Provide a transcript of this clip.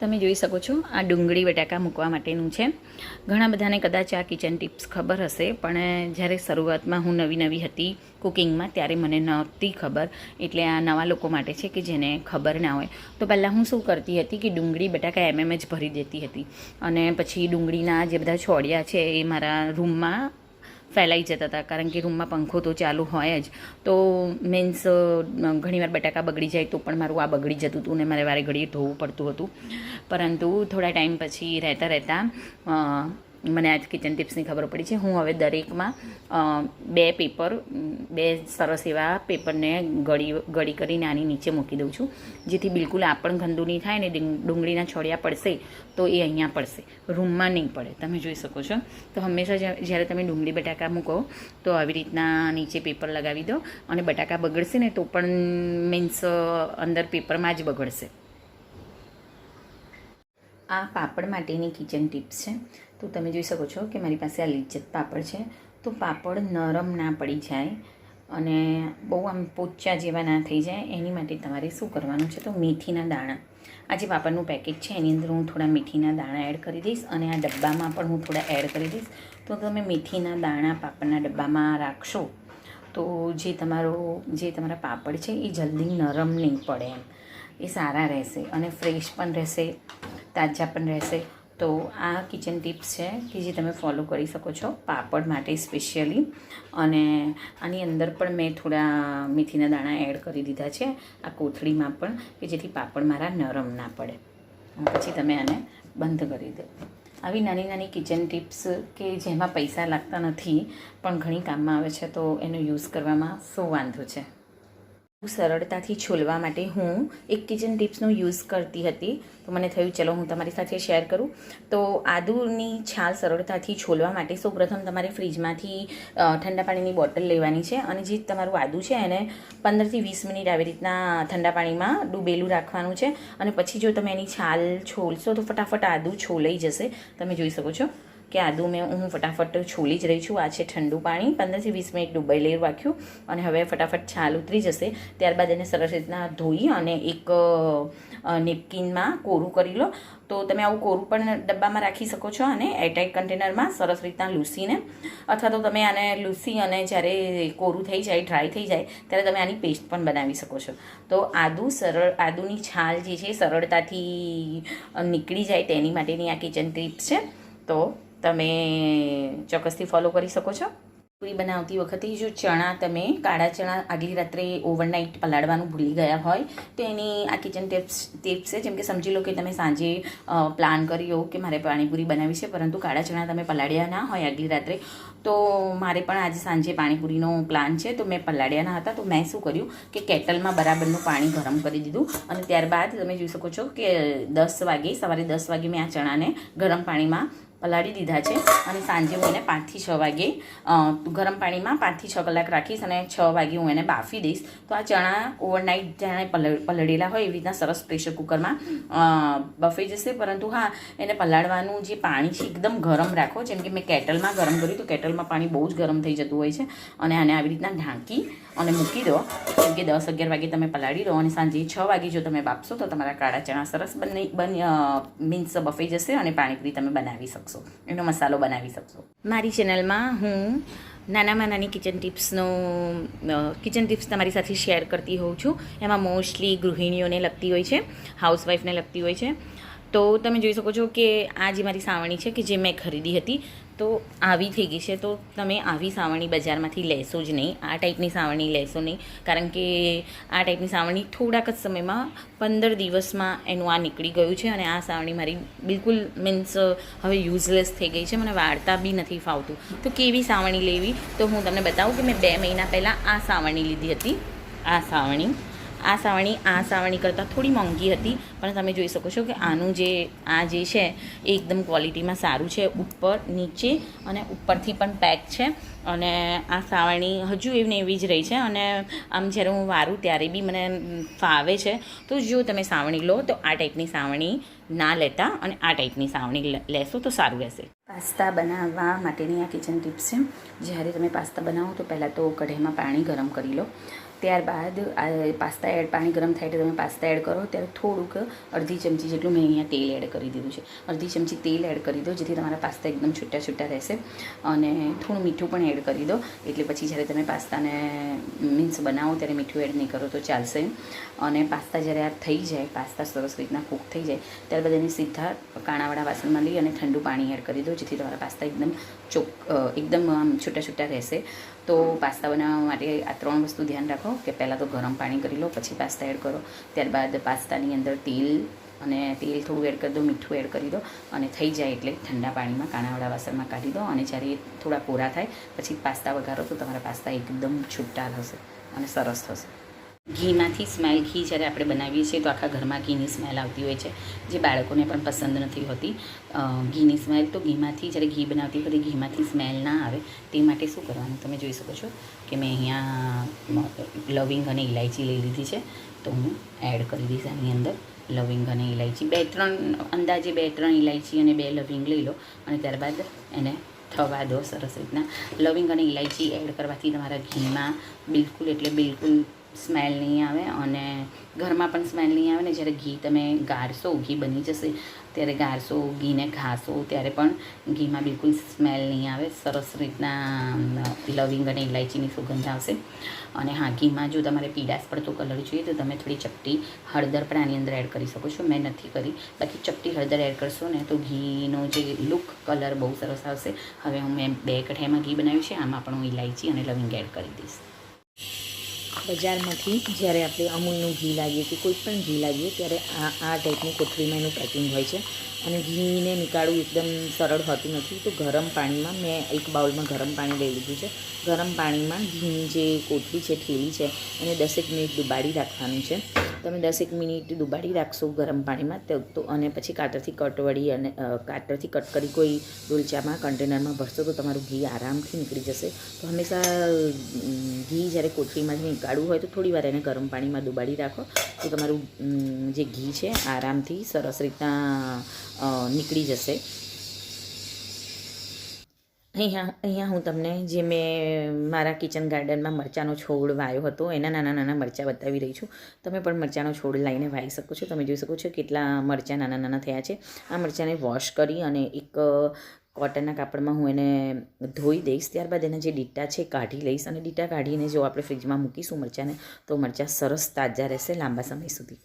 તમે જોઈ શકો છો, આ ડુંગળી બટાકા મૂકવા માટેનું છે. ઘણા બધાને કદાચ આ કિચન ટિપ્સ ખબર હશે, પણ જ્યારે શરૂઆતમાં હું નવી નવી હતી કુકિંગમાં ત્યારે મને નહોતી ખબર. એટલે આ નવા લોકો માટે છે કે જેને ખબર ના હોય. તો પહેલાં હું શું કરતી હતી કે ડુંગળી બટાકા એમ જ ભરી દેતી હતી. અને પછી ડુંગળીના જે બધા છોડિયા છે એ મારા રૂમમાં ફેલાઈ જતા હતા. કારણ કે રૂમમાં પંખો તો ચાલુ હોય જ. તો મીન્સ ઘણીવાર બટાકા બગડી જાય તો પણ મારું આ બગડી જતું હતું ને મારે વારે ઘડીએ ધોવું પડતું હતું. પરંતુ થોડા ટાઈમ પછી રહેતા રહેતા મને આજ કિચન ટિપ્સની ખબર પડી છે. હું હવે દરેકમાં બે પેપર બે સરસ એવા પેપરને ગળી ગળી કરીને આની નીચે મૂકી દઉં છું. જેથી બિલકુલ આ પણ ગંદુ નહીં થાય ને ડુંગળીના છોડિયા પડશે તો એ અહીંયા પડશે. રૂમમાં નહીં પડે. તમે જોઈ શકો છો. તો હંમેશા જ્યા- જ્યારે તમે ડુંગળી, બટાકા મૂકો, તો આવી રીતના નીચે પેપર લગાવી દો અને બટાકા બગડશે ને તો પણ મીન્સ અંદર પેપરમાં જ બગડશે. આ પાપડ માટેની કિચન ટિપ્સ છે. તો તમે જોઈ શકો છો કે મારી પાસે આ લિજ્જત પાપડ છે. તો પાપડ નરમ ના પડી જાય અને બહુ આમ પોચા જેવા ના થઈ જાય. એની માટે તમારે શું કરવાનું છે તો મેથીના દાણા. આ જે પાપડનું પેકેજ છે એની અંદર હું થોડા મીઠીના દાણા એડ કરી દઈશ અને આ ડબ્બામાં પણ હું થોડા એડ કરી દઈશ. તો તમે મેથીના દાણા પાપડના ડબ્બામાં રાખશો તો જે તમારો, જે તમારા પાપડ છે એ જલ્દી નરમ નહીં પડે એમ. એ સારા રહેશે અને ફ્રેશ પણ રહેશે. તાજા પણ રહેશે. તો આ કિચન ટિપ્સ છે કે જે તમે ફોલો કરી શકો છો પાપડ માટે સ્પેશિયલી અને આની અંદર પણ મેં થોડા મેથીના દાણા એડ કરી દીધા છે, આ કોથળીમાં પણ, કે જેથી પાપડ મારા નરમ ના પડે. પછી તમે આને બંધ કરી દો. આવી નાની નાની કિચન ટિપ્સ કે જેમાં પૈસા લાગતા નથી, પણ ઘણી કામમાં આવે છે, તો એનો યુઝ કરવામાં શું વાંધો છે? સરળતાથી છોલવા માટે હું એક કિચન ટિપ્સનો યુઝ કરતી હતી. તો મને થયું, ચલો, હું તમારી સાથે શેર કરું. તો આદુની છાલ સરળતાથી છોલવા માટે સૌપ્રથમ તમારે ફ્રીજમાંથી ઠંડા પાણીની બોટલ લેવાની છે અને જે તમારું આદુ છે એને પંદરથી વીસ મિનિટ આવી રીતના ઠંડા પાણીમાં ડૂબેલું રાખવાનું છે. અને પછી જો તમે એની છાલ છોલશો તો ફટાફટ આદુ છોલાઈ જશે. તમે જોઈ શકો છો. કે આદુ મેં હું ફટાફટ છોલી જ રહી છું. આ છે ઠંડુ પાણી. પંદરથી વીસ મિનિટ ડૂબાઈ રાખ્યું અને હવે ફટાફટ છાલ ઉતરી જશે. ત્યારબાદ એને સરસ રીતના ધોઈ અને એક નેપકિનમાં કોરું કરી લો. તો તમે આવું કોરું પણ ડબ્બામાં રાખી શકો છો અને એરટાઇટ કન્ટેનરમાં સરસ રીતના લૂસીને. અથવા તો તમે આને લૂસી અને જ્યારે કોરું થઈ જાય, ડ્રાય થઈ જાય, ત્યારે તમે આની પેસ્ટ પણ બનાવી શકો છો. તો આદુ સરળ, આદુની છાલ જે છે સરળતાથી નીકળી જાય તેની માટેની આ કિચન ટિપ્સ છે. તો તમે ચોક્કસથી ફોલો કરી શકો છો. પૂરી બનાવતી વખતે જો ચણા તમે કાળા ચણા આગલી રાત્રે ઓવરનાઇટ પલાળવાનું ભૂલી ગયા હોય, તો એની આ કિચન ટિપ્સ ટિપ્સ છે. જેમ કે સમજી લો કે તમે સાંજે પ્લાન કર્યો કે મારે પાણીપુરી બનાવી છે, પરંતુ કાળા ચણા તમે પલાળ્યા ના હોય આગલી રાત્રે, તો મારે પણ આજે સાંજે પાણીપુરીનો પ્લાન છે. તો મેં પલાળ્યા ના હતા, તો મેં શું કર્યું કે કેટલમાં બરાબરનું પાણી ગરમ કરી દીધું. અને ત્યારબાદ તમે જોઈ શકો છો કે દસ વાગે, સવારે દસ વાગે મેં આ ચણાને ગરમ પાણીમાં પલાળી દીધા છે અને સાંજે હું એને પાંચથી છ વાગે ગરમ પાણીમાં પાંચથી છ કલાક રાખીશ અને છ વાગે હું એને બાફી દઈશ. તો આ ચણા ઓવરનાઇટ જાણે પલ- પલળેલા હોય એવી રીતના સરસ પ્રેશર કુકરમાં બફાઈ જશે. પરંતુ હા, એને પલાળવાનું જે પાણી છે એકદમ ગરમ રાખો. જેમ કે મેં કેટલમાં ગરમ કર્યું તો કેટલમાં પાણી બહુ જ ગરમ થઈ જતું હોય છે. અને આને આવી રીતના ઢાંકી અને મૂકી દો. જેમ કે દસ અગિયાર વાગે તમે પલાળી દો અને સાંજે છ વાગે જો તમે બાફશો તો તમારા કાળા ચણા સરસ બની બની મીન્સ બફાઈ જશે અને પાણીપુરી તમે બનાવી શકશો. એનો મસાલો બનાવી શકશો. મારી ચેનલમાં હું નાનામાં નાની કિચન ટિપ્સનો કિચન ટિપ્સ તમારી સાથે શેર કરતી હોઉં છું. એમાં મોસ્ટલી ગૃહિણીઓને લગતી હોય છે હાઉસવાઈફને લગતી હોય છે. તો તમે જોઈ શકો છો કે આ જે મારી સાવણી છે કે જે મેં ખરીદી હતી, તો આવી થઈ ગઈ છે. તો તમે આવી સાવણી બજારમાંથી લેશો જ નહીં. આ ટાઈપની સાવણી લેશો નહીં. કારણ કે આ ટાઈપની સાવણી થોડાક જ સમયમાં પંદર દિવસમાં એનું આ નીકળી ગયું છે અને આ સાવણી મારી બિલકુલ મીન્સ હવે યુઝલેસ થઈ ગઈ છે. મને વાળતા બી નથી ફાવતું. તો કેવી સાવણી લેવી? તો હું તમને બતાવું કે મેં બે મહિના પહેલાં આ સાવણી લીધી હતી. આ સાવણી. આ સાવણી આ સાવણી કરતાં થોડી મોંઘી હતી, પણ તમે જોઈ શકો છો કે આનું જે, આ જે છે, એ એકદમ ક્વોલિટીમાં સારું છે, ઉપર, નીચે અને ઉપરથી પણ પેક છે. અને આ સાવણી હજુ એવી એવી જ રહી છે અને આમ જ્યારે હું વારું ત્યારે બી મને ફાવે છે. તો જો તમે સાવણી લો, તો આ ટાઈપની સાવણી ના લેતા અને આ ટાઈપની સાવણી લેશો તો સારું રહેશે. પાસ્તા બનાવવા માટેની આ કિચન ટિપ્સ છે. જ્યારે તમે પાસ્તા બનાવો તો પહેલાં તો કઢાઈમાં પાણી ગરમ કરી લો. ત્યારબાદ આ પાસ્તા એડ, પાણી ગરમ થાય એટલે તમે પાસ્તા એડ કરો, ત્યારે થોડુંક અડધી ચમચી જેટલું મેં અહીંયા તેલ એડ કરી દીધું છે. અડધી ચમચી તેલ એડ કરી દો, જેથી તમારા પાસ્તા એકદમ છૂટા છૂટા રહેશે. અને થોડું મીઠું પણ એડ કરી દો, એટલે પછી જ્યારે તમે પાસ્તાને મીન્સ બનાવો ત્યારે મીઠું એડ નહીં કરો, તો ચાલશે. અને પાસ્તા જ્યારે આ થઈ જાય, પાસ્તા સરસ રીતના કૂક થઈ જાય, ત્યારબાદ એને સીધા કાણાવાળા વાસણમાં લઈ અને ઠંડુ પાણી એડ કરી દો, જેથી તમારા પાસ્તા એકદમ ચોક એકદમ આમ છૂટા છૂટા રહેશે. તો પાસ્તા બનાવવા માટે આ ત્રણ વસ્તુ ધ્યાન રાખો. કે પહેલાં તો ગરમ પાણી કરી લો, પછી પાસ્તા એડ કરો. ત્યારબાદ પાસ્તાની અંદર તેલ અને તેલ થોડું એડ કરી દો, મીઠું એડ કરી દો અને થઈ જાય એટલે ઠંડા પાણીમાં, કાણાવાળા વાસણમાં કાઢી દો અને જ્યારે થોડા કોરા થાય, પછી પાસ્તા વઘારો તો તમારા પાસ્તા એકદમ છૂટા થશે અને સરસ થશે. ઘીમાંથી સ્મેલ ઘી જ્યારે આપણે બનાવીએ છીએ તો આખા ઘરમાં ઘીની સ્મેલ આવતી હોય છે. જે બાળકોને પણ પસંદ નથી હોતી. ઘીની સ્મેલ તો ઘીમાંથી જ્યારે ઘી બનાવતી વખતે ઘીમાંથી સ્મેલ ના આવે. તે માટે શું કરવાનું? તમે જોઈ શકો છો કે મેં અહીંયા લવિંગ અને ઇલાયચી લઈ લીધી છે. તો હું એડ કરી દઈશ આની અંદર. લવિંગ અને ઇલાયચી બે, ત્રણ અંદાજે બે, ત્રણ ઇલાયચી અને બે લવિંગ લઈ લો. અને ત્યારબાદ એને થવા દો સરસ રીતના. લવિંગ અને ઇલાયચી એડ કરવાથી તમારા ઘીમાં બિલકુલ એટલે બિલકુલ સ્મેલ નહીં આવે અને ઘરમાં પણ સ્મેલ નહીં આવે ને જ્યારે ઘી તમે ગારશો ઘી બની જશે, ત્યારે ગારશો ઘીને ખાશો ત્યારે પણ ઘીમાં બિલકુલ સ્મેલ નહીં આવે. સરસ રીતના લવિંગ અને ઇલાયચીની સુગંધ આવશે. અને હા, ઘીમાં જો તમારે પીળાશ પડતો કલર જોઈએ તો તમે થોડી ચપટી હળદર પણ આની અંદર એડ કરી શકો છો. મેં નથી કરી. બાકી ચપટી હળદર એડ કરશો ને તો ઘીનો જે લુક, કલર બહુ સરસ આવશે. હવે હું મેં બે કઠાઈમાં ઘી બનાવ્યું છે. આમાં પણ હું ઇલાયચી અને લવિંગ એડ કરી દઈશ. બજારમાંથી જ્યારે આપણે અમૂલનું ઘી લાવીએ કે કોઈ પણ ઘી લાવીએ ત્યારે આ આ ટાઈપની કોથળીમાં એનું પેકિંગ હોય છે. અને ઘીને નીકાળવું એકદમ સરળ હોતું નથી. તો ગરમ પાણીમાં મેં એક બાઉલમાં ગરમ પાણી લઈ લીધું છે. ગરમ પાણીમાં ઘીની જે કોથળી છે, થેલી છે, એને દસેક મિનિટ ડુબાડી રાખવાનું છે. તમે દસેક મિનિટ ડુબાડી રાખશો ગરમ પાણીમાં તો અને પછી કાતરથી કટ વળી અને કાતરથી કટ કરી કોઈ ડોલચામાં, કન્ટેનરમાં ભરશો તો તમારું ઘી આરામથી નીકળી જશે. તો હંમેશા ઘી જ્યારે કોથળીમાંથી નીકાળવું હોય તો થોડી વાર એને ગરમ પાણીમાં ડુબાડી રાખો. તો તમારું જે ઘી છે આરામથી સરસ રીતના નીકળી જશે. અહીંયા અહીંયા હું તમને જે મેં મારા કિચન ગાર્ડનમાં મરચાંનો છોડ વાયો હતો, એના નાના નાના મરચાં બતાવી રહી છું. તમે પણ મરચાંનો છોડ લાવીને વાવી શકો છો. તમે જોઈ શકો છો કેટલા મરચાં નાના નાના થયા છે. આ મરચાંને વોશ કરી અને એક કોટનના કાપડમાં હું એને ધોઈ દઈશ ત્યારબાદ એના જે ડીટા છે કાઢી લઈશ. અને ડીટા કાઢીને જો આપણે ફ્રીજમાં મૂકીશું મરચાંને, તો મરચાં સરસ તાજા રહેશે લાંબા સમય સુધી.